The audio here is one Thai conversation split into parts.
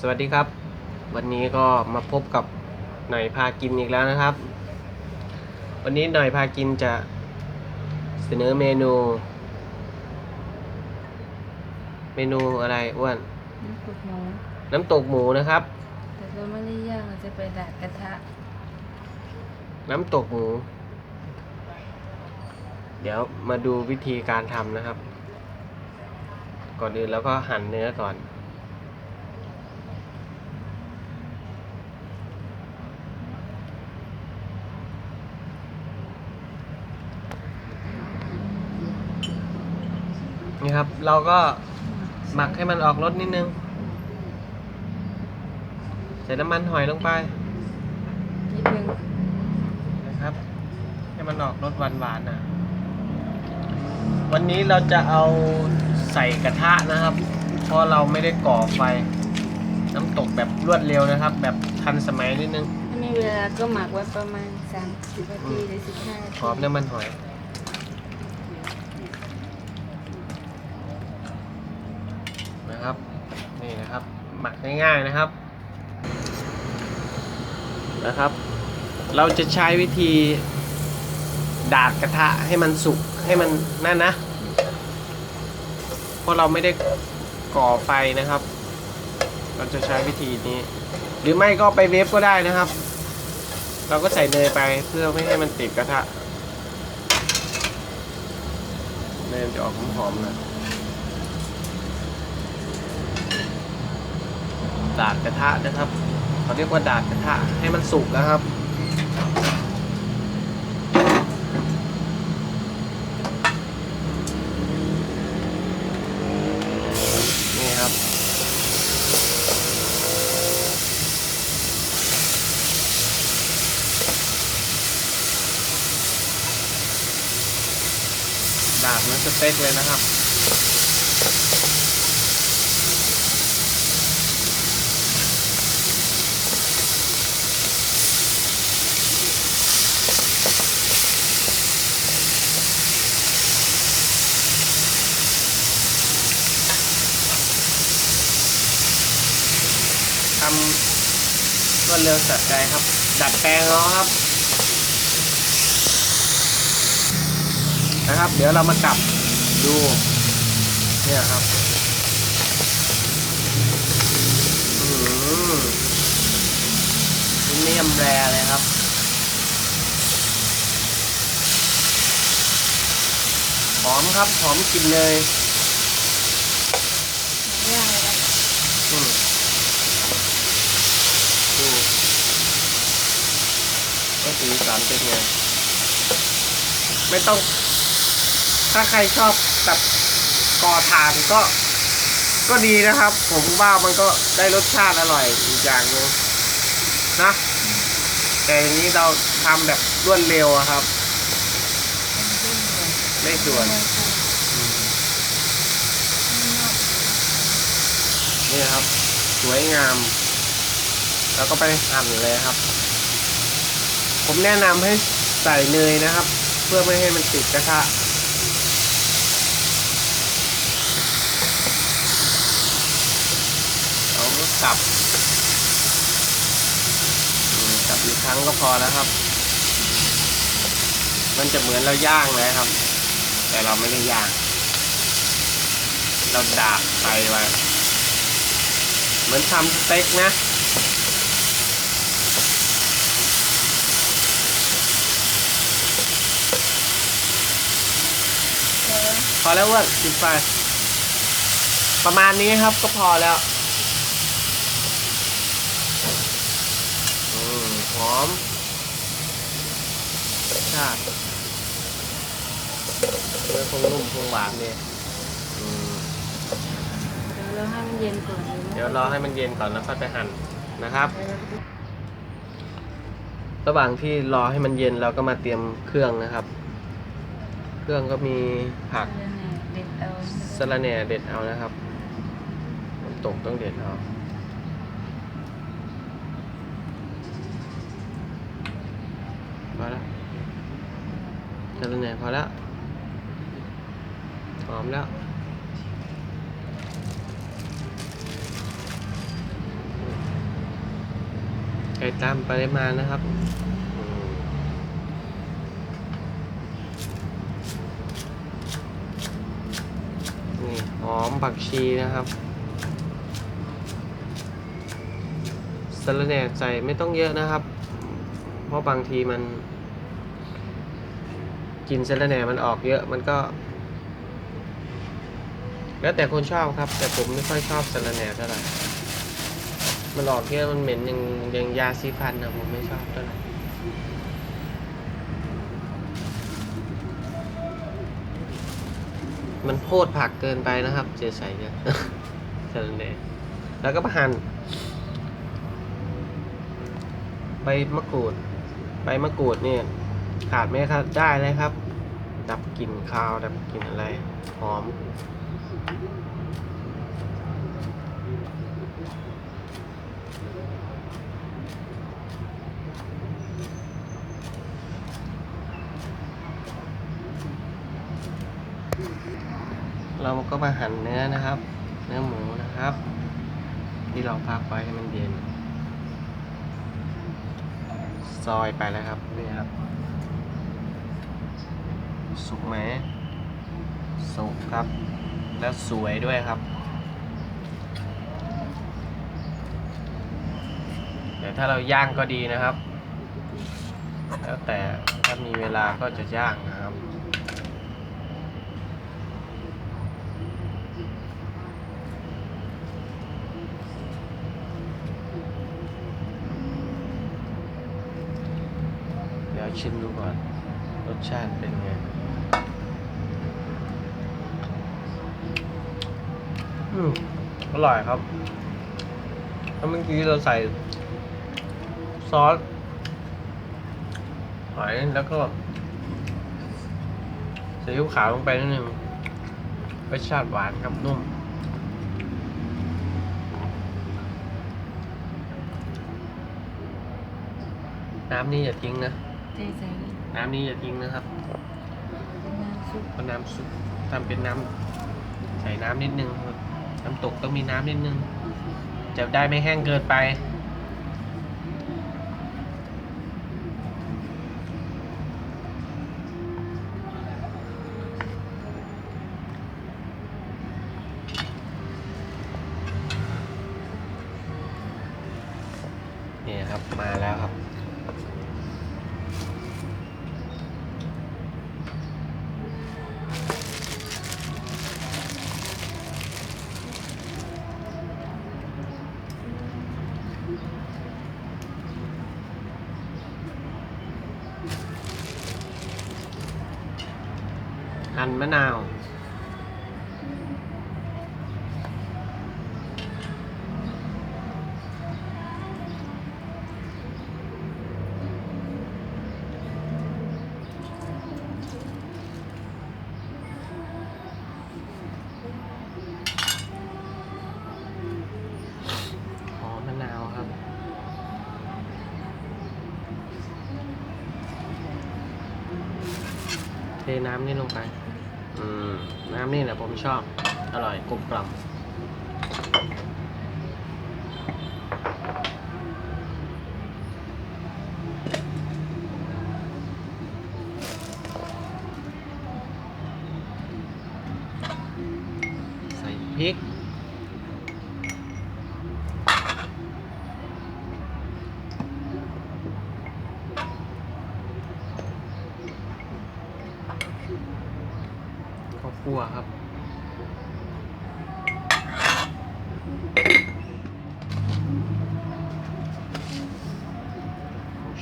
สวัสดีครับ วันนี้ก็มาพบกับหน่อยพากินอีกแล้วนะครับ วันนี้หน่อยพากินจะเสนอเมนู เมนูอะไรอ้วนน้ำตกหมูน้ำตกหมูนะครับ แต่เราไม่ได้ย่างเราจะไปดัดกระทะ น้ำตกหมู เดี๋ยวมาดูวิธีการทำนะครับ ก่อนอื่นเราก็หั่นเนื้อก่อน นี่ครับ เราก็หมักให้มันออกรสนิดนึง ใส่น้ำมันหอยลงไปนิดนึงนะครับ ให้มันออกรสหวานๆนะวันนี้เราจะเอาใส่กระทะนะครับ เพราะเราไม่ได้ก่อไฟ น้ำตกแบบรวดเร็วนะครับ แบบทันสมัยนิดนึง ถ้ามีเวลาก็หมักไว้ประมาณสามสิบนาทีหรือสิบห้านาที หอมน้ำมันหอย นะครับนี่นะครับ หมักง่ายๆนะครับนะครับ เราจะใช้วิธีดาดกระทะให้มันสุกให้มันนั่นนะเพราะเราไม่ได้ก่อไฟนะครับ เราจะใช้วิธีนี้ หรือไม่ก็ไปเวฟก็ได้นะครับ เราก็ใส่เนยไปเพื่อไม่ให้มันติดกระทะเนยจะออกหอมๆนะ ดาดกระทะนะครับเขาเรียกว่าดาดกระทะให้มันสุกนะครับนี่ครับ ดาบมันสเต็กเลยนะครับ ทำรวดเร็วสัดใจครับ ดัดแปลงเอครับ นะครับ เดี๋ยวเรามากลับดูเนี่ยครับอืมเนียมแรเลยครับหอมครับหอมกลิ่นเลยางเลยนะ อืมดูว่า สีสันเป็นไง ไม่ต้อง ถ้าใครชอบแบบก่อทานก็ ก็ดีนะครับ ผมว่ามันก็ได้รสชาติอร่อยอีกอย่างหนึงนะ แต่อย่างนี้เราทำแบบรวดเร็วอะครับไม่ส่วนนี่ครับ สวยงาม แล้วก็ไปหั่นเลยครับ ผมแนะนำให้ใส่เนยนะครับ เพื่อไม่ให้มันติดกระทะเอาก็กลับอืมกลับอีกครั้งก็พอแล้วครับ มันจะเหมือนเราย่างเลยครับ แต่เราไม่ได้ย่าง เราดาบไฟไว้เหมือนทำสเต็กนะ เออ พอแล้วว่าปิดไฟประมาณนี้ครับก็พอแล้วอืมหอมรสชาติเนื้อคงนุ่มคงหวานดีอืมเดี๋ยวเราให้มันเย็นก่อนเดี๋ยวรอให้มันเย็นก่อนแล้วค่อยไปหั่นนะครับเดี๋ยวเราไปดูระหว่างที่รอให้มันเย็นเราก็มาเตรียมเครื่องนะครับ เครื่องก็มีผักเดี๋ยวเนี่ยเด็ดเอาสะระแหน่เด็ดเอานะครับน้ำตกต้องเด็ดเอาพอแล้วสะระแหน่พอแล้วหอมแล้วส่ตามปริมาณนะครับอืมนี่ หอมผักชีนะครับสะระแหน่ใส่ไม่ต้องเยอะนะครับ เพราะบางทีมัน กินสะระแหน่มันออกเยอะมันก็ แล้วแต่คนชอบครับ แต่ผมไม่ค่อยชอบสะระแหน่เท่าไหร่มันออกเยอะมันเหม็นอย่างอย่างยาซีฟันนะผมไม่ชอบเท่าไหร่ มันโพดผักเกินไปนะครับ เจใส่เยอะสะระแหน่แล้วก็มาหั่นใบมะกรูด ใบมะกรูดเนี่ยขาดไม่ครับได้เลยครับ ดับกลิ่นคาว ดับกลิ่นอะไร หอม เราก็มาหั่นเนื้อนะครับ เนื้อหมูนะครับ ที่เราพักไว้ให้มันเย็น ซอยไปแล้วครับนี่ครับ สุกไหมสุกครับ แล้วสวยด้วยครับเดี๋ยวถ้าเราย่างก็ดีนะครับ แล้วแต่ถ้ามีเวลาก็จะย่างนะครับ เดี๋ยว ชิมดูก่อน รสชาติเป็นไง อืมอร่อยครับ แล้วเมื่อกี้เราใส่ ซอสหอยแล้วก็ซีอิ๊วขาวลงไปนิดนึงรสชาติหวานครับนุ่ม น้ำนี่อย่าทิ้งนะ เทใส่น้ำนี้อย่าทิ้งนะครับน้ำซุปเพราะน้ำซุปทำเป็นน้ำใส่น้ำนิดนึงครับน้ำตกต้องมีน้ำนิดนึงจะได้ไม่แห้งเกินไป หั่นมะนาว หอมมะนาวครับ เทน้ำนี่ลงไป อืมน้ำนี่แหละผมชอบ อร่อยกลมกล่อมใส่พริก ข้าวคั่วครับ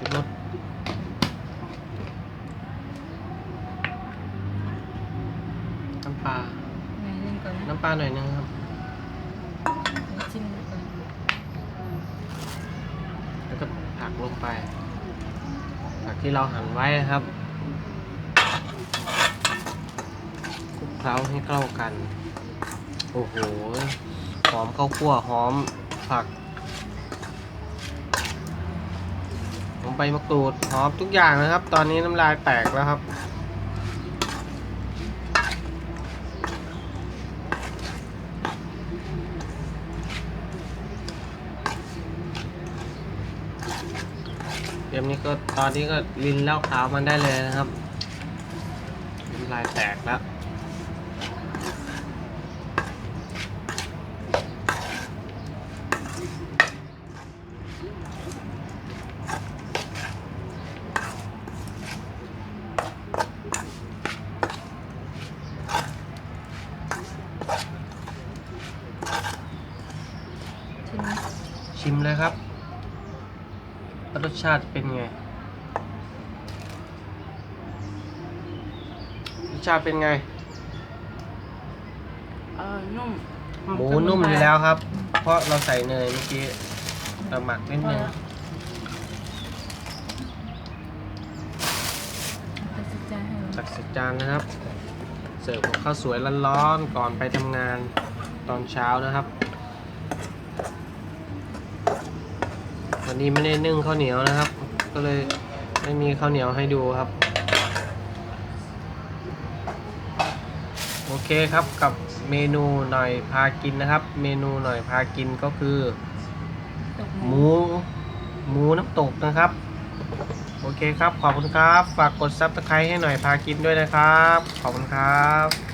ผงชูรสน้ำปลาไหนเล่นก่อนนะน้ำปลาหน่อยนึงครับชิมดูก่อนแล้วก็ผักลงไป ผักที่เราหั่นไว้นะครับคลุกเคล้าให้เข้ากัน โอ้โห หอมข้าวคั่วหอมผักหอม ใบมะกรูดหอมทุกอย่างนะครับ ตอนนี้น้ำลายแตกแล้วครับ เดี๋ยวนี้ก็ตอนนี้ก็ลินเหล้าขาวมันได้เลยนะครับ น้ำลายแตกแล้ว ชิม ชิม เลยครับว่ารสชาติเป็นไง รสชาติเป็นไง เออนุ่มหมูนุ่มอยู่แล้วครับ เพราะเราใส่เนยเมื่อกี้เราหมักนิดนึงตัดสินใจให้จัดใส่จานนะครับ เสิร์ฟกับข้าวสวยร้อนๆก่อนไปทำงานตอนเช้านะครับ วันนี้ไม่ได้นึ่งข้าวเหนียวนะครับ ก็เลยไม่มีข้าวเหนียวให้ดูครับ โอเคครับกับเมนูหน่อยพากินนะครับ เมนูหน่อยพากินก็คือตกหมูหมูน้ำตกนะครับ โอเคครับ ขอบคุณครับ ฝากกดซับสไครต์ให้หน่อยพากินด้วยนะครับ ขอบคุณครับ